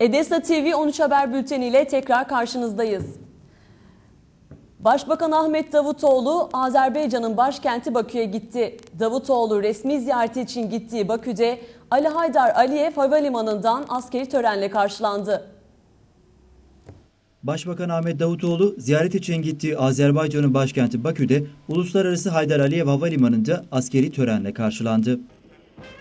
Edesa TV 13 Haber Bülteni ile tekrar karşınızdayız. Başbakan Ahmet Davutoğlu Azerbaycan'ın başkenti Bakü'ye gitti. Davutoğlu resmi ziyareti için gittiği Bakü'de Ali Haydar Aliyev Havalimanı'ndan askeri törenle karşılandı. Başbakan Ahmet Davutoğlu ziyaret için gittiği Azerbaycan'ın başkenti Bakü'de Uluslararası Haydar Aliyev Havalimanı'nda askeri törenle karşılandı.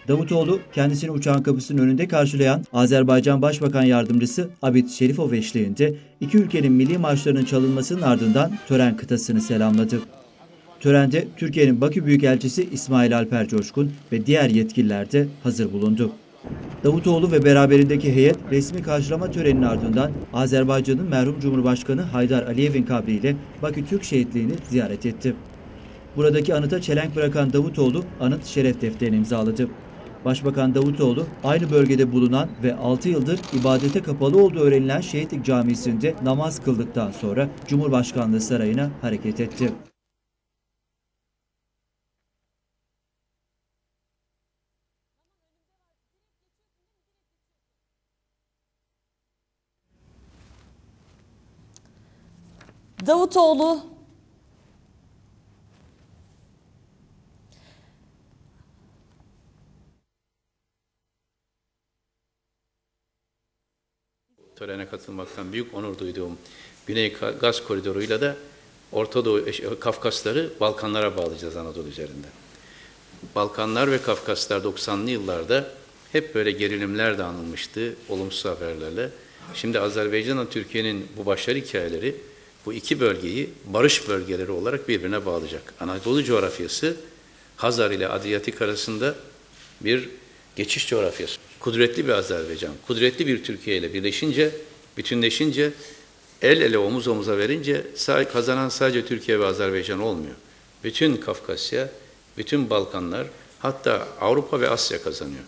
Davutoğlu kendisini uçağın kapısının önünde karşılayan Azerbaycan Başbakan Yardımcısı Abid Şerifov eşliğinde iki ülkenin milli marşlarının çalınmasının ardından tören kıtasını selamladı. Törende Türkiye'nin Bakü Büyükelçisi İsmail Alper Coşkun ve diğer yetkililer de hazır bulundu. Davutoğlu ve beraberindeki heyet resmi karşılama töreninin ardından Azerbaycan'ın merhum Cumhurbaşkanı Haydar Aliyev'in kabriyle Bakü Türk Şehitliği'ni ziyaret etti. Buradaki anıta çelenk bırakan Davutoğlu anıt şeref defterini imzaladı. Başbakan Davutoğlu aynı bölgede bulunan ve 6 yıldır ibadete kapalı olduğu öğrenilen Şehitlik Camisi'nde namaz kıldıktan sonra Cumhurbaşkanlığı Sarayı'na hareket etti. Davutoğlu törene katılmaktan büyük onur duyduğum Güney Gaz Koridoru'yla da Orta Doğu, Kafkasları Balkanlara bağlayacağız Anadolu üzerinden. Balkanlar ve Kafkaslar 90'lı yıllarda hep böyle gerilimler de anılmıştı, olumsuz haberlerle. Şimdi Azerbaycan'la Türkiye'nin bu başarı hikayeleri bu iki bölgeyi barış bölgeleri olarak birbirine bağlayacak. Anadolu coğrafyası Hazar ile Adriyatik arasında bir geçiş coğrafyası. Kudretli bir Azerbaycan, kudretli bir Türkiye ile birleşince, bütünleşince, el ele omuz omuza verince kazanan sadece Türkiye ve Azerbaycan olmuyor. Bütün Kafkasya, bütün Balkanlar, hatta Avrupa ve Asya kazanıyor.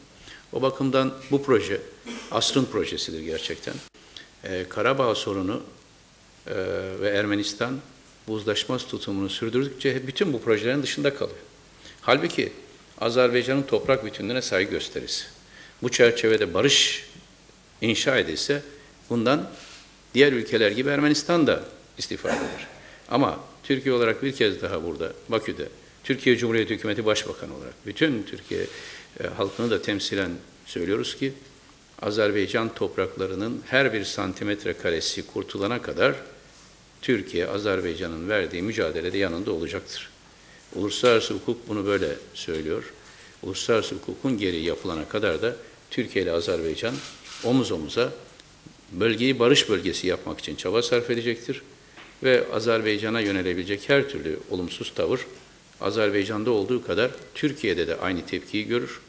O bakımdan bu proje asrın projesidir gerçekten. Ee, Karabağ sorunu e, ve Ermenistan bu uzlaşmaz tutumunu sürdürdükçe bütün bu projelerin dışında kalıyor. Halbuki Azerbaycan'ın toprak bütünlüğüne saygı gösterisi. Bu çerçevede barış inşa edilse bundan diğer ülkeler gibi Ermenistan da istifade eder. Ama Türkiye olarak bir kez daha burada Bakü'de Türkiye Cumhuriyeti Hükümeti Başbakanı olarak bütün Türkiye e, halkını da temsilen söylüyoruz ki Azerbaycan topraklarının her bir santimetre karesi kurtulana kadar Türkiye Azerbaycan'ın verdiği mücadelede yanında olacaktır. Uluslararası hukuk bunu böyle söylüyor. Uluslararası hukukun gereği yapılana kadar da Türkiye ile Azerbaycan omuz omuza bölgeyi barış bölgesi yapmak için çaba sarf edecektir. Ve Azerbaycan'a yönelebilecek her türlü olumsuz tavır Azerbaycan'da olduğu kadar Türkiye'de de aynı tepkiyi görür.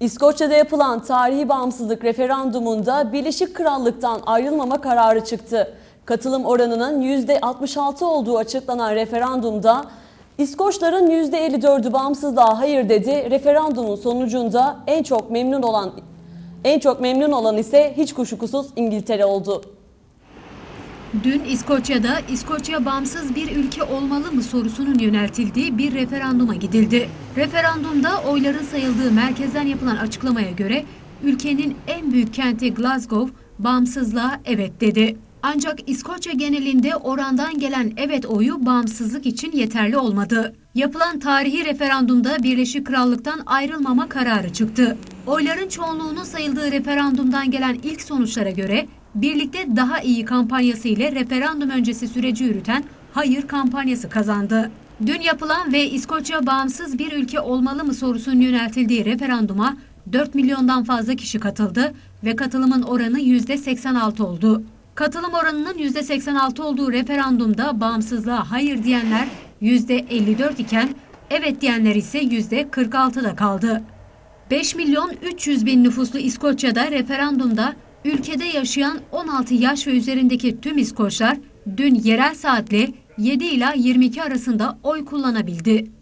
İskoçya'da yapılan tarihi bağımsızlık referandumunda Birleşik Krallık'tan ayrılmama kararı çıktı. Katılım oranının %66 olduğu açıklanan referandumda İskoçların %54'ü bağımsızlığa hayır dedi. Referandumun sonucunda en çok memnun olan en çok memnun olan ise hiç kuşkusuz İngiltere oldu. Dün İskoçya'da İskoçya bağımsız bir ülke olmalı mı sorusunun yöneltildiği bir referanduma gidildi. Referandumda oyların sayıldığı merkezden yapılan açıklamaya göre ülkenin en büyük kenti Glasgow bağımsızlığa evet dedi. Ancak İskoçya genelinde orandan gelen evet oyu bağımsızlık için yeterli olmadı. Yapılan tarihi referandumda Birleşik Krallık'tan ayrılmama kararı çıktı. Oyların çoğunluğunun sayıldığı referandumdan gelen ilk sonuçlara göre Birlikte Daha iyi kampanyası ile referandum öncesi süreci yürüten Hayır kampanyası kazandı. Dün yapılan ve İskoçya bağımsız bir ülke olmalı mı sorusunun yöneltildiği referanduma 4 milyondan fazla kişi katıldı ve katılımın oranı %86 oldu. Katılım oranının %86 olduğu referandumda bağımsızlığa hayır diyenler %54 iken evet diyenler ise %46'da kaldı. 5 milyon 300 bin nüfuslu İskoçya'da referandumda ülkede yaşayan 16 yaş ve üzerindeki tüm İskoçlar dün yerel saatle 7 ila 22 arasında oy kullanabildi.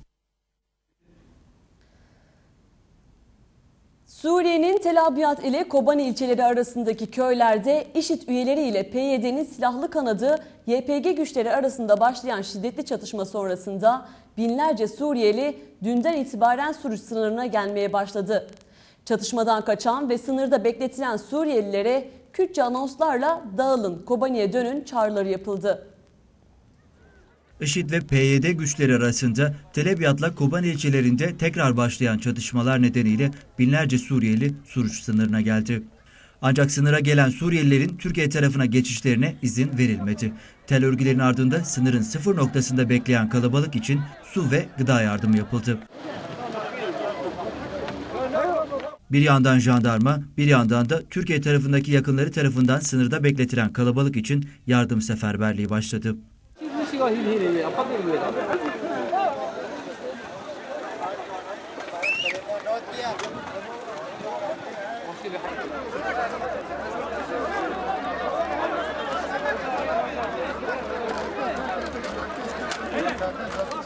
Suriye'nin Tel Abyad ile Kobani ilçeleri arasındaki köylerde IŞİD üyeleri ile PYD'nin silahlı kanadı YPG güçleri arasında başlayan şiddetli çatışma sonrasında binlerce Suriyeli dünden itibaren Suruç sınırına gelmeye başladı. Çatışmadan kaçan ve sınırda bekletilen Suriyelilere Kürtçe anonslarla dağılın, Kobani'ye dönün çağrıları yapıldı. IŞİD ve PYD güçleri arasında Tel Abyad'la Kobani ilçelerinde tekrar başlayan çatışmalar nedeniyle binlerce Suriyeli Suruç sınırına geldi. Ancak sınıra gelen Suriyelilerin Türkiye tarafına geçişlerine izin verilmedi. Tel örgülerin ardında sınırın sıfır noktasında bekleyen kalabalık için su ve gıda yardımı yapıldı. Bir yandan jandarma, bir yandan da Türkiye tarafındaki yakınları tarafından sınırda bekletilen kalabalık için yardım seferberliği başladı. 씨가 힐힐이 아빠도 힐이 다. Thank you.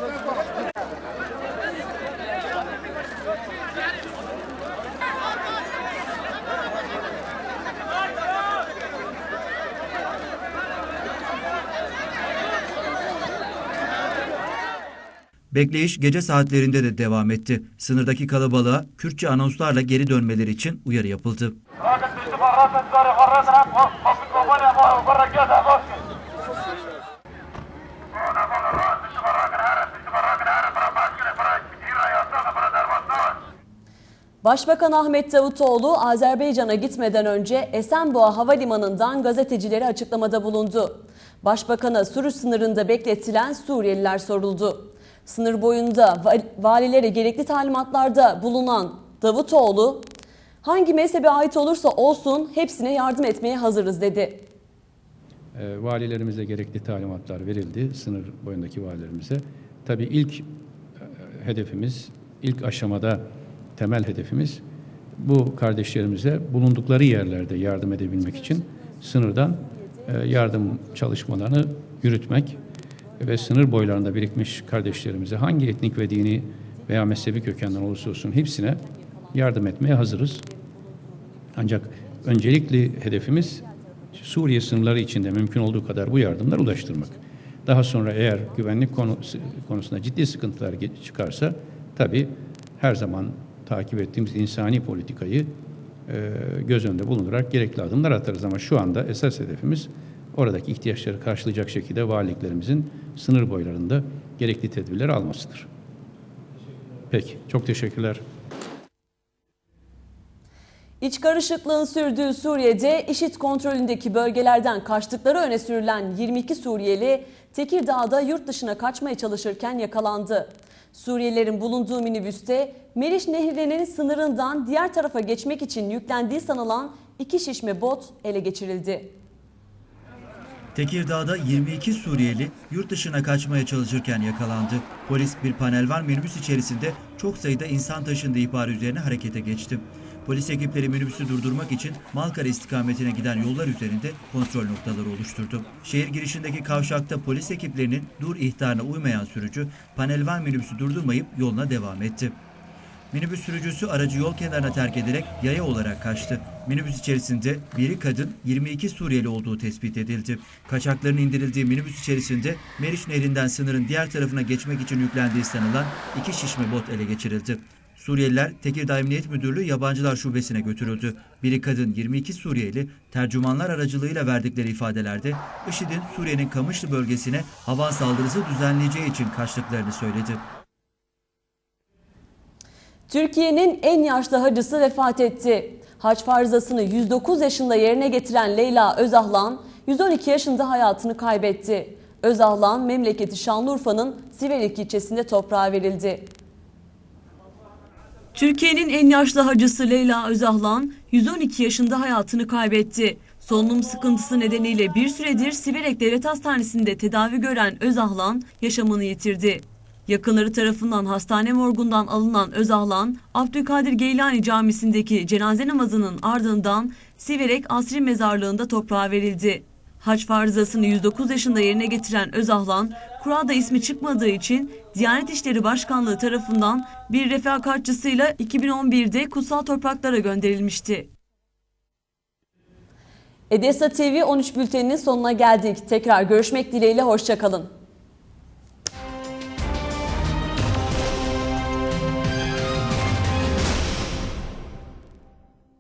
Bekleyiş gece saatlerinde de devam etti. Sınırdaki kalabalığa Kürtçe anonslarla geri dönmeleri için uyarı yapıldı. Başbakan Ahmet Davutoğlu Azerbaycan'a gitmeden önce Esenboğa Havalimanı'ndan gazetecilere açıklamada bulundu. Başbakan'a Suruç sınırında bekletilen Suriyeliler soruldu. Sınır boyunda val- valilere gerekli talimatlarda bulunan Davutoğlu, hangi mezhebe ait olursa olsun hepsine yardım etmeye hazırız dedi. E, valilerimize gerekli talimatlar verildi, sınır boyundaki valilerimize. Tabii ilk e, hedefimiz, ilk aşamada temel hedefimiz bu kardeşlerimize bulundukları yerlerde yardım edebilmek için sınırdan e, yardım çalışmalarını yürütmek ve sınır boylarında birikmiş kardeşlerimize hangi etnik ve dini veya mezhebi kökenden olursa olsun hepsine yardım etmeye hazırız. Ancak öncelikli hedefimiz Suriye sınırları içinde mümkün olduğu kadar bu yardımları ulaştırmak. Daha sonra eğer güvenlik konu- konusunda ciddi sıkıntılar çıkarsa tabii her zaman takip ettiğimiz insani politikayı göz önünde bulundurarak gerekli adımlar atarız. Ama şu anda esas hedefimiz oradaki ihtiyaçları karşılayacak şekilde valiliklerimizin sınır boylarında gerekli tedbirleri almasıdır. Peki, çok teşekkürler. İç karışıklığın sürdüğü Suriye'de IŞİD kontrolündeki bölgelerden kaçtıkları öne sürülen 22 Suriyeli Tekirdağ'da yurt dışına kaçmaya çalışırken yakalandı. Suriyelilerin bulunduğu minibüste Meriç Nehri'nin sınırından diğer tarafa geçmek için yüklendiği sanılan iki şişme bot ele geçirildi. Tekirdağ'da 22 Suriyeli yurt dışına kaçmaya çalışırken yakalandı. Polis bir panel van minibüs içerisinde çok sayıda insan taşındığı ihbarı üzerine harekete geçti. Polis ekipleri minibüsü durdurmak için Malkara istikametine giden yollar üzerinde kontrol noktaları oluşturdu. Şehir girişindeki kavşakta polis ekiplerinin dur ihtarına uymayan sürücü panel van minibüsü durdurmayıp yoluna devam etti. Minibüs sürücüsü aracı yol kenarına terk ederek yaya olarak kaçtı. Minibüs içerisinde biri kadın 22 Suriyeli olduğu tespit edildi. Kaçakların indirildiği minibüs içerisinde Meriç Nehri'nden sınırın diğer tarafına geçmek için yüklendiği sanılan iki şişme bot ele geçirildi. Suriyeliler Tekirdağ Emniyet Müdürlüğü Yabancılar Şubesi'ne götürüldü. Biri kadın 22 Suriyeli tercümanlar aracılığıyla verdikleri ifadelerde IŞİD'in Suriye'nin Kamışlı bölgesine hava saldırısı düzenleyeceği için kaçtıklarını söyledi. Türkiye'nin en yaşlı hacısı vefat etti. Hac farzasını 109 yaşında yerine getiren Leyla Özahlan 112 yaşında hayatını kaybetti. Özahlan memleketi Şanlıurfa'nın Siverik ilçesinde toprağa verildi. Türkiye'nin en yaşlı hacısı Leyla Özahlan 112 yaşında hayatını kaybetti. Solunum sıkıntısı nedeniyle bir süredir Siverek Devlet Hastanesi'nde tedavi gören Özahlan yaşamını yitirdi. Yakınları tarafından hastane morgundan alınan Özahlan, Abdülkadir Geylani Camisi'ndeki cenaze namazının ardından Siverek Asri Mezarlığı'nda toprağa verildi. Hac farzasını 109 yaşında yerine getiren Özahlan, kurada ismi çıkmadığı için Diyanet İşleri Başkanlığı tarafından bir refakatçısıyla 2011'de kutsal topraklara gönderilmişti. Edesa TV 13 bülteninin sonuna geldik. Tekrar görüşmek dileğiyle hoşçakalın.